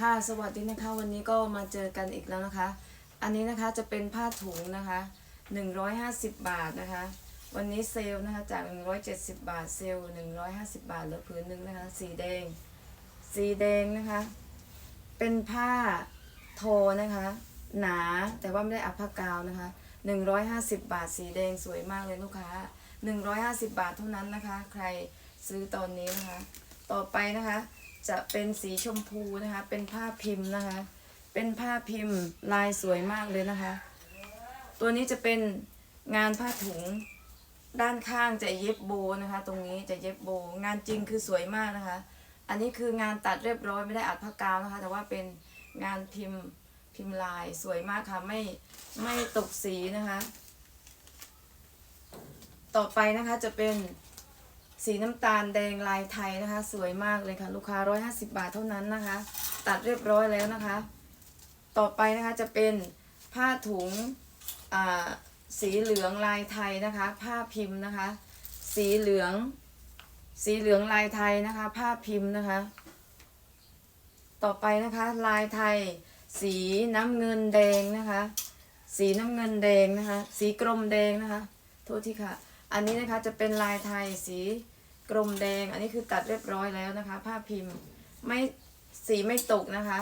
ค่ะสวัสดีนะคะวันนี้ก็มาเจอกันอีกแล้วนะคะ อันนี้นะคะจะเป็นผ้าถุงนะคะ 150 บาทนะคะ วันนี้เซลนะคะจาก 170 บาทเซล150 บาทเหลือผืนหนึ่งนะคะสีแดง สีแดงนะคะ เป็นผ้าโทนะคะ หนาแต่ว่าไม่ได้อัดผ้ากาวนะคะ 150 บาทสีแดงสวยมากเลยลูกค้า 150 บาทเท่านั้นนะคะ ใครซื้อตอนนี้นะคะ ต่อไปนะคะ จะเป็นสีชมพูนะคะ เป็นผ้าพิมพ์นะคะ เป็นผ้าพิมพ์ลายสวยมากเลยนะคะ ตัวนี้จะเป็นงานผ้าถุงด้านข้างจะเย็บโบนะคะ ตรงนี้จะเย็บโบ งานจริงคือสวยมากนะคะ อันนี้คืองานตัดเรียบร้อยไม่ได้อัดผ้ากาวนะคะ แต่ว่าเป็นงานพิมพ์พิมพ์ลายสวยมากค่ะ ไม่ไม่ตกสีนะคะ ต่อไปนะคะจะเป็น สีน้ำตาลแดงลายไทยนะคะ สวยมากเลยค่ะ ลูกค้า 150 บาทเท่านั้นนะคะ ตัดเรียบร้อยแล้วนะคะ ต่อไปนะคะจะเป็นผ้าถุงอ่าสีเหลืองลายไทยนะคะ ผ้าพิมพ์นะคะ สีเหลือง สีเหลืองลายไทยนะคะ ผ้าพิมพ์นะคะ ต่อไปนะคะลายไทย สีน้ำเงินแดงนะคะ สีน้ำเงินแดงนะคะ สีกรมแดงนะคะ โทษทีค่ะ อันนี้นะคะจะเป็นลายไทยสี กรมแดง อันนี้คือตัดเรียบร้อยแล้วนะคะ ผ้าพิมพ์ไม่สีไม่ตกนะคะ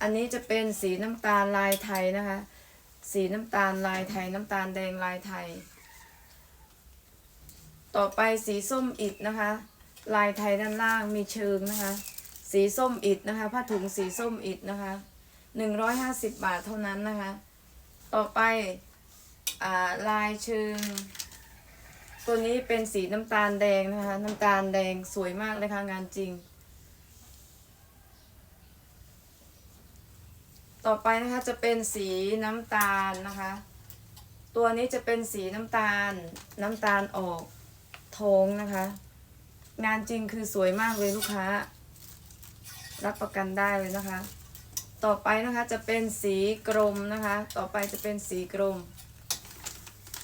อันนี้จะเป็นสีน้ำตาลลายไทยนะคะ สีน้ำตาลลายไทย น้ำตาลแดงลายไทย ต่อไปสีส้มอิดนะคะ ลายไทยด้านล่างมีเชิงนะคะ สีส้มอิดนะคะ ผ้าถุงสีส้มอิดนะคะหนึ่งร้อยห้าสิบบาทเท่านั้นนะคะ ต่อไปอลายเชิง ตัวนี้เป็นสีน้ำตาลแดงนะคะ น้ำตาลแดงสวยมากเลยค่ะงานจริง ต่อไปนะคะจะเป็นสีน้ำตาลนะคะ ตัวนี้จะเป็นสีน้ำตาล น้ำตาลออกทองนะคะ งานจริงคือสวยมากเลยลูกค้า รับประกันได้เลยนะคะ ต่อไปนะคะจะเป็นสีกรมนะคะ ต่อไปจะเป็นสีกรม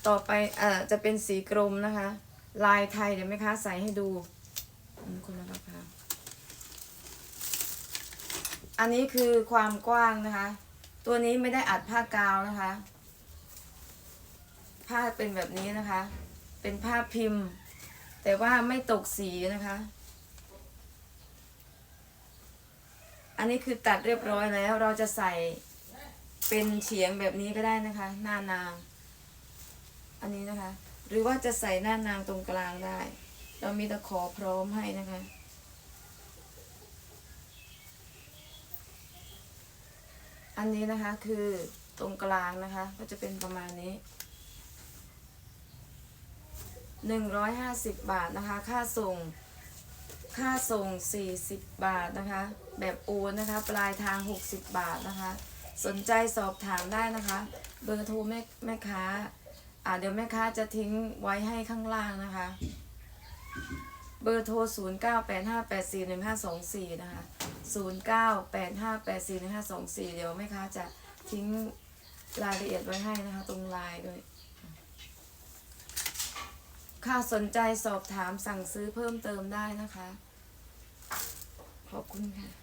ต่อไปเอ่อจะเป็นสีกรมนะคะ ลายไทยเดี๋ยวแม่ค้าใส่ให้ดูคนละราคาอันนี้คือความกว้างนะคะ ตัวนี้ไม่ได้อัดผ้ากาวนะคะ ผ้าเป็นแบบนี้นะคะ เป็นผ้าพิมพ์ แต่ว่าไม่ตกสีนะคะ อันนี้คือตัดเรียบร้อยแล้วเราจะใส่เป็นเฉียงแบบนี้ก็ได้นะคะ หน้านาง อันนี้นะคะ หรือว่าจะใส่หน้านางตรงกลางได้ เรามีตะขอพร้อมให้นะคะ อันนี้นะคะคือตรงกลางนะคะ ก็จะเป็นประมาณนี้หนึ่งร้อยห้าสิบบาทนะคะ ค่าส่ง ค่าส่งสี่สิบบาทนะคะ แบบโอนนะคะ ปลายทางหกสิบบาทนะคะ สนใจสอบถามได้นะคะ เบอร์โทรแม่แม่ค้า อ่าเดี๋ยวแม่ค้าจะทิ้งไว้ให้ข้างล่างนะคะ เบอร์โทร 0 9 8 5 8 4 1 5 2 4 นะคะ 0 9 8 5 8 4 1 5 2 4 เดี๋ยวแม่ค้าจะทิ้งรายละเอียดไว้ให้นะคะ ตรงลน์ด้วย ค่ะสนใจสอบถามสั่งซื้อเพิ่มเติมได้นะคะ ขอบคุณค่ะ